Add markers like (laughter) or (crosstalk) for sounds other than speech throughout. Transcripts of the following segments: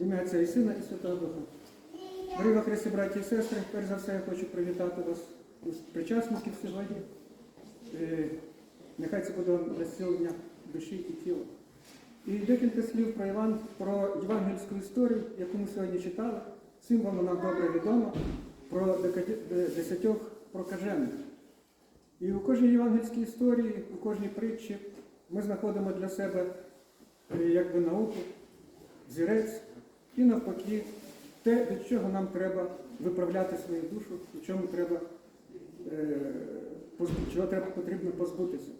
Ім'я Отця і Сина і Святого Духа. Дорогі Христі, браті і сестри, перш за все я хочу привітати вас із причасників сьогодні. Е, Нехай це буде для зцілення душі і тіла. І декілька слів про Іван, про євангельську історію, яку ми сьогодні читали. Всім вам вона добре відома, про десятьох прокажених. І у кожній євангельській історії, у кожній притчі ми знаходимо для себе е, якби науку, зірець і навпаки те, від чого нам треба виправляти свою душу, від чому треба, е, чого треба потрібно позбутися.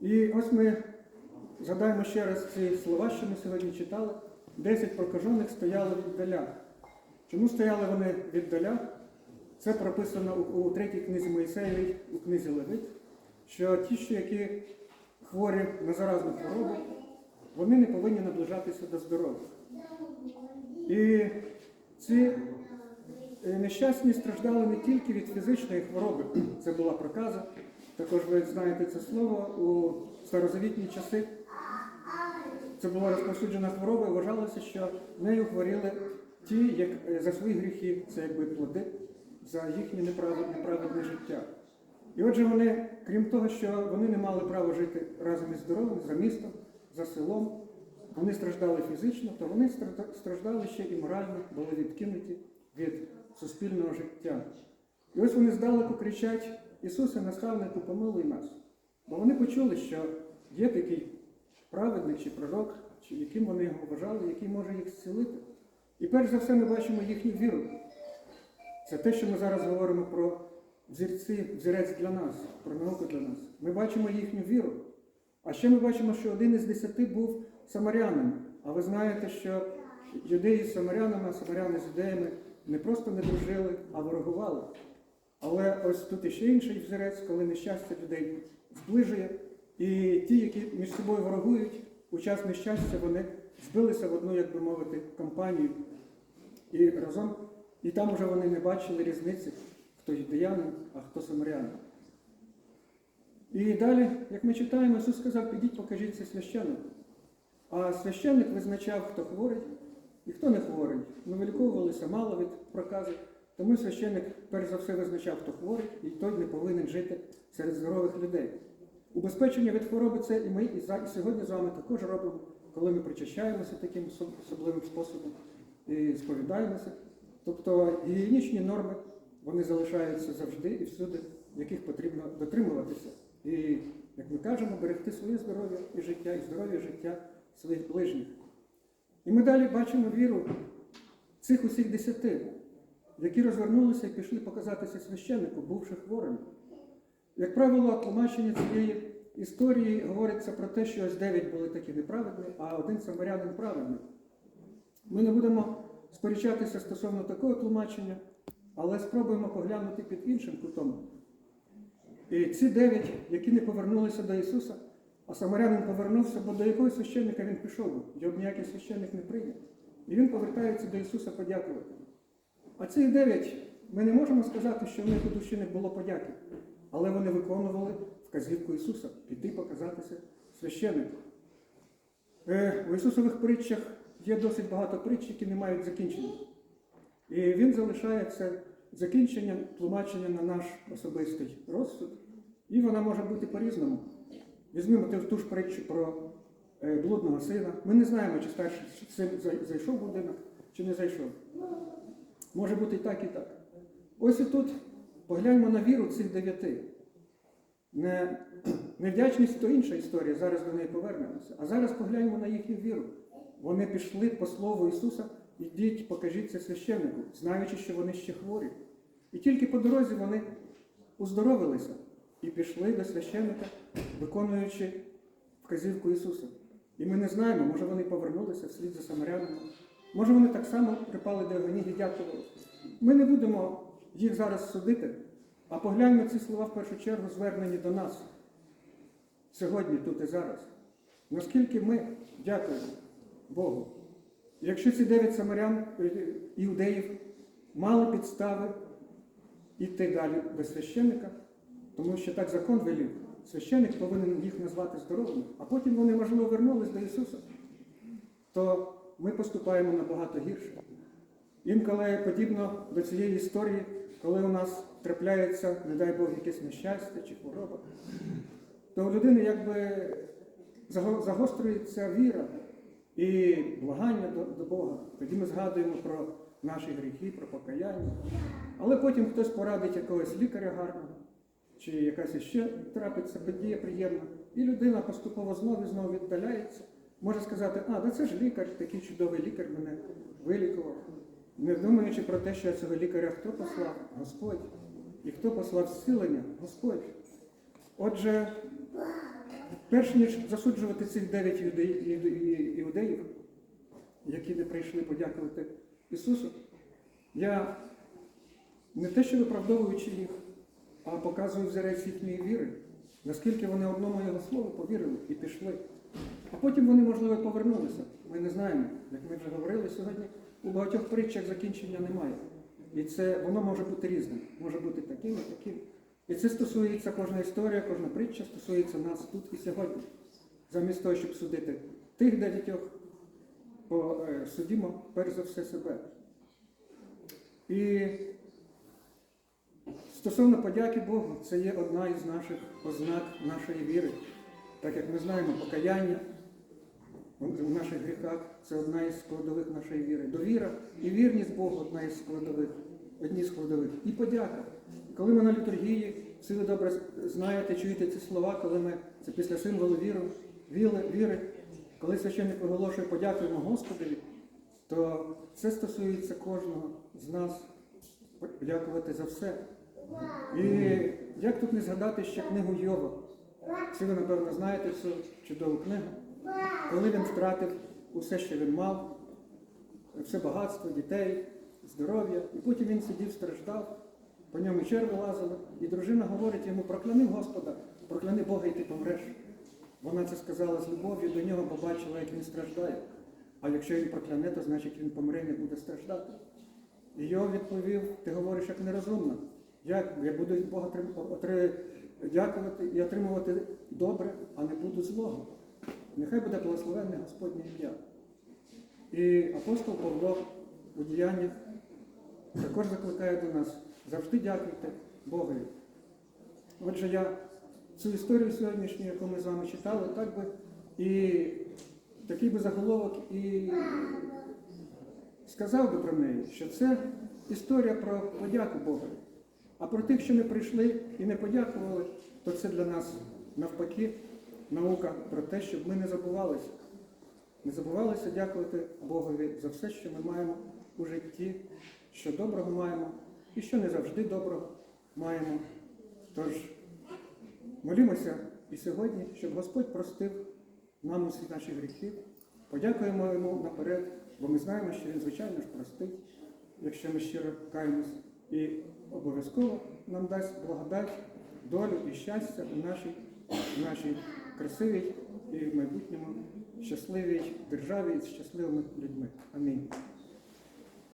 І ось ми згадаємо ще раз ці слова, що ми сьогодні читали. Десять прокажених стояли віддаля. Чому стояли вони віддаля? Це прописано у третій книзі Моїсеєвій, у книзі Левит, що ті, що які хворі на заразну хворобу, вони не повинні наближатися до здоров'я. І ці е, нещасні страждали не тільки від фізичної хвороби, (clears throat) це була проказа. Також ви знаєте це слово у старозавітні часи. Це була розповсюджена хвороба, і вважалося, що нею хворіли ті, як е, за свої гріхи, це якби плоди, за їхнє неправедне, неправедне життя. І отже, вони, крім того, що вони не мали права жити разом із здоровим, за містом, за селом, вони страждали фізично, то вони страждали ще і морально, були відкинуті від суспільного життя. І ось вони здалеку кричать: Ісусе, наставнику, помилуй нас. Бо вони почули, що є такий праведник чи пророк, чи яким вони його вважали, який може їх зцілити. І перш за все ми бачимо їхню віру. Це те, що ми зараз говоримо про взірці, взірець для нас, про науку для нас. Ми бачимо їхню віру. А ще ми бачимо, що один із десяти був самарянин. А ви знаєте, що юдеї з самарянами, а самаряни з юдеями не просто не дружили, а ворогували. Але ось тут іще інший взірець, коли нещастя людей зближує, і ті, які між собою ворогують, у час нещастя вони збилися в одну, як би мовити, компанію. І разом, і там вже вони не бачили різниці, хто юдеянин, а хто самарянин. І далі, як ми читаємо, Ісус сказав, підіть, покажіться священнику. А священник визначав, хто хворий і хто не хворий. Ми виліковувалися мало від прокази, тому священник перш за все визначав, хто хворий, і той не повинен жити серед здорових людей. Убезпечення від хвороби це і ми і, за, і сьогодні з вами також робимо, коли ми причащаємося таким особливим способом і сповідаємося. Тобто гігієнічні норми вони залишаються завжди і всюди, яких потрібно дотримуватися. І, як ми кажемо, берегти своє здоров'я і життя, і здоров'я життя своїх ближніх. І ми далі бачимо віру цих усіх десяти, які розвернулися і пішли показатися священнику, бувши хворими. Як правило, тлумачення цієї історії говориться про те, що ось дев'ять були такі неправедні, а один самарянин праведний. Ми не будемо сперечатися стосовно такого тлумачення, але спробуємо поглянути під іншим кутом. І ці дев'ять, які не повернулися до Ісуса, а самарянин повернувся, бо до якого священника він пішов, його ніякий священник не прийняв. І він повертається до Ісуса подякувати. А ці дев'ять, ми не можемо сказати, що в них у душі не було подяки, але вони виконували вказівку Ісуса піти показатися священнику. Е, У Ісусових притчах є досить багато притч, які не мають закінчення. І він залишає це закінчення, тлумачення на наш особистий розсуд, і вона може бути по-різному. Візьмемо ту, ж притчу про е, блудного сина. Ми не знаємо, чи старший син зайшов в будинок, чи не зайшов. Може бути і так, і так. Ось і тут погляньмо на віру цих дев'яти. Не, (clears throat) невдячність то інша історія, зараз до неї повернемося. А зараз погляньмо на їхню віру. Вони пішли по слову Ісуса, ідіть, покажіться священнику, знаючи, що вони ще хворі. І тільки по дорозі вони уздоровилися і пішли до священника, виконуючи вказівку Ісуса. І ми не знаємо, може вони повернулися вслід за самарянами, може вони так само припали до Євгенії і дякували. Ми не будемо їх зараз судити, а погляньмо ці слова в першу чергу звернені до нас сьогодні, тут і зараз. Наскільки ми дякуємо Богу. Якщо ці дев'ять самарян е, іудеїв мали підстави йти далі до священника, тому що так закон велів, священник повинен їх назвати здоровими, а потім вони, можливо, вернулись до Ісуса, то ми поступаємо набагато гірше. Інколи подібно до цієї історії, коли у нас трапляється, не дай Бог, якесь нещастя чи хвороба, то у людини якби заго- загострюється віра і благання до Бога. Тоді ми згадуємо про наші гріхи, про покаяння. Але потім хтось порадить якогось лікаря гарного, чи якась іще трапиться подія приємна, і людина поступово знову і знову віддаляється. Може сказати, а, да це ж лікар, такий чудовий лікар мене вилікував. Не думаючи про те, що цього лікаря хто послав? Господь. І хто послав зцілення? Господь. Отже, перш ніж засуджувати цих дев'ять іудеїв, які не прийшли подякувати Ісусу, я не те, що виправдовуючи їх, а показую взірець їхньої віри, наскільки вони одному його слову повірили і пішли. А потім вони, можливо, повернулися. Ми не знаємо, як ми вже говорили сьогодні, у багатьох притчах закінчення немає. І це воно може бути різним, може бути таким і таким. І це стосується кожна історія, кожна притча стосується нас тут і сьогодні. Замість того, щоб судити тих дев'ятьох, е, судімо перш за все себе. І стосовно подяки Богу, це є одна із наших ознак нашої віри. Так як ми знаємо, покаяння в наших гріхах це одна із складових нашої віри. Довіра і вірність Богу одна із складових, одні складових. І подяка. Коли ми на літургії, всі ви добре знаєте, чуєте ці слова, коли ми це після символу віри, віри, віри коли священник оголошує подякуємо Господові, то це стосується кожного з нас подякувати за все. І як тут не згадати ще книгу Йова? Всі ви, напевно, знаєте цю чудову книгу. Коли він втратив усе, що він мав, все багатство, дітей, здоров'я, і потім він сидів, страждав, по ньому черви лазили, і дружина говорить йому, прокляни Господа, прокляни Бога, і ти помреш. Вона це сказала з любов'ю до нього, бо бачила, як він страждає. А якщо він прокляне, то значить він помре і не буде страждати. І Йов відповів, ти говориш як нерозумно. Як я буду Бога дякувати і отримувати добре, а не буду злого. Нехай буде благословенне Господнє ім'я. І апостол Павло у діяннях також закликає до нас завжди дякуйте Богові. Отже, я цю історію сьогоднішню, яку ми з вами читали, так би і такий би заголовок і сказав би про неї, що це історія про подяку Богові. А про тих, що не прийшли і не подякували, то це для нас навпаки наука про те, щоб ми не забувалися. Не забувалися дякувати Богові за все, що ми маємо у житті, що доброго маємо і що не завжди доброго маємо. Тож молімося і сьогодні, щоб Господь простив нам усі наші гріхи. Подякуємо йому наперед, бо ми знаємо, що він, звичайно ж, простить, якщо ми щиро каємось. І обов'язково нам дасть благодать, долю і щастя у нашій, у нашій красивій і в майбутньому щасливій державі з щасливими людьми. Амінь.